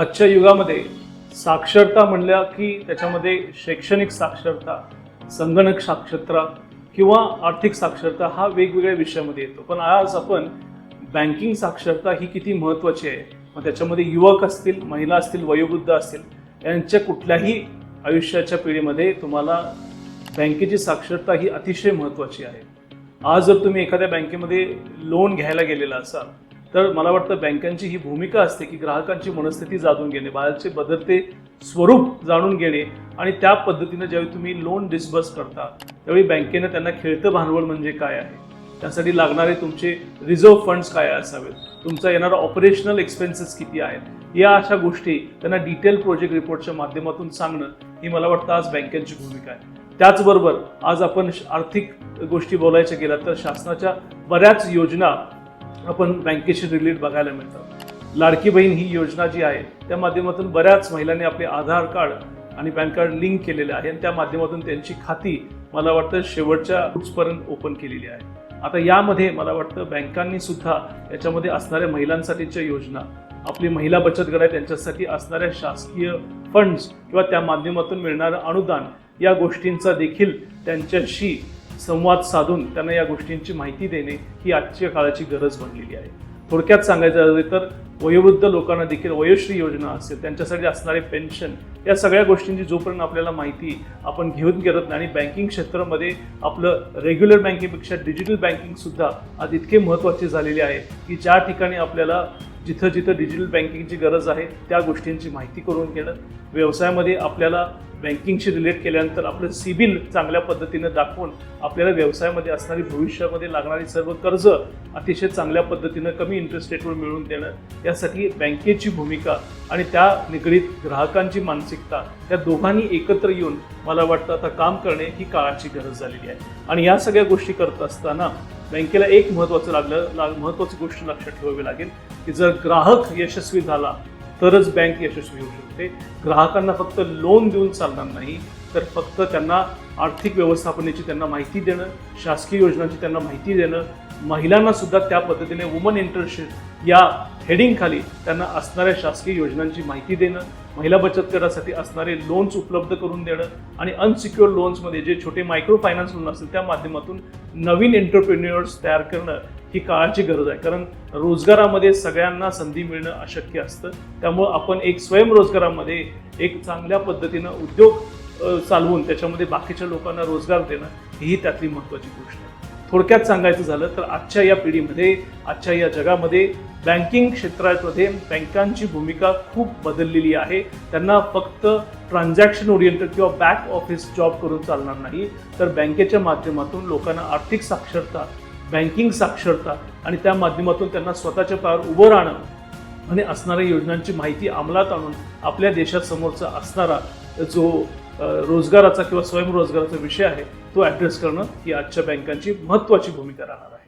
आजच्या युगामध्ये साक्षरता म्हणल्या की त्याच्यामध्ये शैक्षणिक साक्षरता संगणक साक्षरता किंवा आर्थिक साक्षरता हा वेगवेगळ्या विषयामध्ये येतो. पण आज आपण बँकिंग साक्षरता ही किती महत्त्वाची आहे? मग त्याच्यामध्ये युवक असतील महिला असतील वयोवृद्ध असतील यांच्या कुठल्याही आयुष्याच्या पिढीमध्ये तुम्हाला बँकेची साक्षरता ही अतिशय महत्त्वाची आहे. आज जर तुम्ही एखाद्या बँकेमध्ये लोन घ्यायला गेलेला असाल तर मला वाटतं बँकांची ही भूमिका असते की ग्राहकांची मनस्थिती जाणून घेणे बाहेरचे बदलते स्वरूप जाणून घेणे आणि त्या पद्धतीनं ज्यावेळी तुम्ही लोन डिस्बर्स करता त्यावेळी बँकेनं त्यांना खेळतं भांडवल म्हणजे काय आहे? त्यासाठी लागणारे तुमचे रिझर्व्ह फंड्स काय असावेत? तुमचा येणारा ऑपरेशनल एक्सपेन्सेस किती आहेत? या अशा गोष्टी त्यांना डिटेल प्रोजेक्ट रिपोर्टच्या माध्यमातून सांगणं ही मला वाटतं आज बँकांची भूमिका आहे. त्याचबरोबर आज आपण आर्थिक गोष्टी बोलायच्या गेल्या तर शासनाच्या बऱ्याच योजना आपण बँकेशी रिलेट बघायला मिळतात लाडकी बहीण ही योजना जी आहे त्या माध्यमातून बऱ्याच महिलांनी आपले आधार कार्ड आणि पॅन कार्ड लिंक केलेले आहे आणि त्या माध्यमातून त्यांची खाती मला वाटतं शेवटच्या पर्यंत ओपन केलेली आहे. आता यामध्ये मला वाटतं बँकांनी सुद्धा याच्यामध्ये असणाऱ्या महिलांसाठीच्या योजना आपली महिला बचत गट आहे त्यांच्यासाठी असणाऱ्या शासकीय फंड्स किंवा त्या माध्यमातून मिळणारं अनुदान या गोष्टींचा देखील त्यांच्याशी संवाद साधून त्यांना या गोष्टींची माहिती देणे ही आजच्या काळाची गरज बनलेली आहे. थोडक्यात सांगायचं झालं तर वयोवृद्ध लोकांना देखील वयोश्री योजना असेल त्यांच्यासाठी असणारे पेन्शन या सगळ्या गोष्टींची जोपर्यंत आपल्याला माहिती आपण घेऊन गेलत नाही आणि बँकिंग क्षेत्रामध्ये आपलं रेग्युलर बँकिंगपेक्षा डिजिटल बँकिंगसुद्धा आज इतके महत्त्वाचे झालेले आहे की ज्या ठिकाणी आपल्याला जिथं जिथं डिजिटल बँकिंगची गरज आहे त्या गोष्टींची माहिती करून घेणं. व्यवसायामध्ये आपल्याला बँकिंगशी रिलेट केल्यानंतर आपलं सिबिल चांगल्या पद्धतीनं दाखवून आपल्याला व्यवसायामध्ये असणारी भविष्यामध्ये लागणारी सर्व कर्ज अतिशय चांगल्या पद्धतीनं कमी इंटरेस्ट रेटवर मिळवून देणं. यासाठी बँकेची भूमिका आणि त्या निगडीत ग्राहकांची मानसिकता या दोघांनी एकत्र येऊन मला वाटतं आता काम करणे ही काळाची गरज झालेली आहे. आणि या सगळ्या गोष्टी करत असताना बँकेला एक महत्त्वाचं लागलं लाग महत्त्वाची गोष्ट लक्षात ठेवावी लागेल की जर ग्राहक यशस्वी झाला तरच बँक यशस्वी होऊ शकते. ग्राहकांना फक्त लोन देऊन चालणार नाही तर फक्त त्यांना आर्थिक व्यवस्थापनेची त्यांना माहिती देणं शासकीय योजनांची त्यांना माहिती देणं महिलांना सुद्धा त्या पद्धतीने वुमन इंटर्नशिप या हेडिंगखाली त्यांना असणाऱ्या शासकीय योजनांची माहिती देणं महिला बचत गटासाठी असणारे लोन्स उपलब्ध करून देणं आणि अनसिक्युअर लोन्समध्ये जे छोटे मायक्रो फायनान्स लोन असतील त्या माध्यमातून नवीन एंटरप्रेन्युअर्स तयार करणं ही काळाची गरज आहे. कारण रोजगारामध्ये सगळ्यांना संधी मिळणं अशक्य असतं. त्यामुळं आपण एक स्वयंरोजगारामध्ये एक चांगल्या पद्धतीनं उद्योग चालवून त्याच्यामध्ये बाकीच्या लोकांना रोजगार देणं ही त्यातली महत्त्वाची गोष्ट आहे. थोडक्यात सांगायचं झालं तर आजच्या या पिढीमध्ये आजच्या या जगामध्ये बँकिंग क्षेत्रामध्ये बँकांची भूमिका खूप बदललेली आहे. त्यांना फक्त ट्रान्झॅक्शन ओरिएंटेड किंवा बॅक ऑफिस जॉब करून चालणार नाही. तर बँकेच्या माध्यमातून लोकांना आर्थिक साक्षरता बँकिंग साक्षरता आणि त्या माध्यमातून त्यांना स्वतःच्या पायावर उभं राहणं आणि असणाऱ्या योजनांची माहिती अंमलात आणून आपल्या देशासमोरचा असणारा जो रोजगाराचा किंवा स्वयंरोजगाराचा विषय आहे तो ॲड्रेस करणं ही आजच्या बँकांची महत्त्वाची भूमिका राहणार आहे.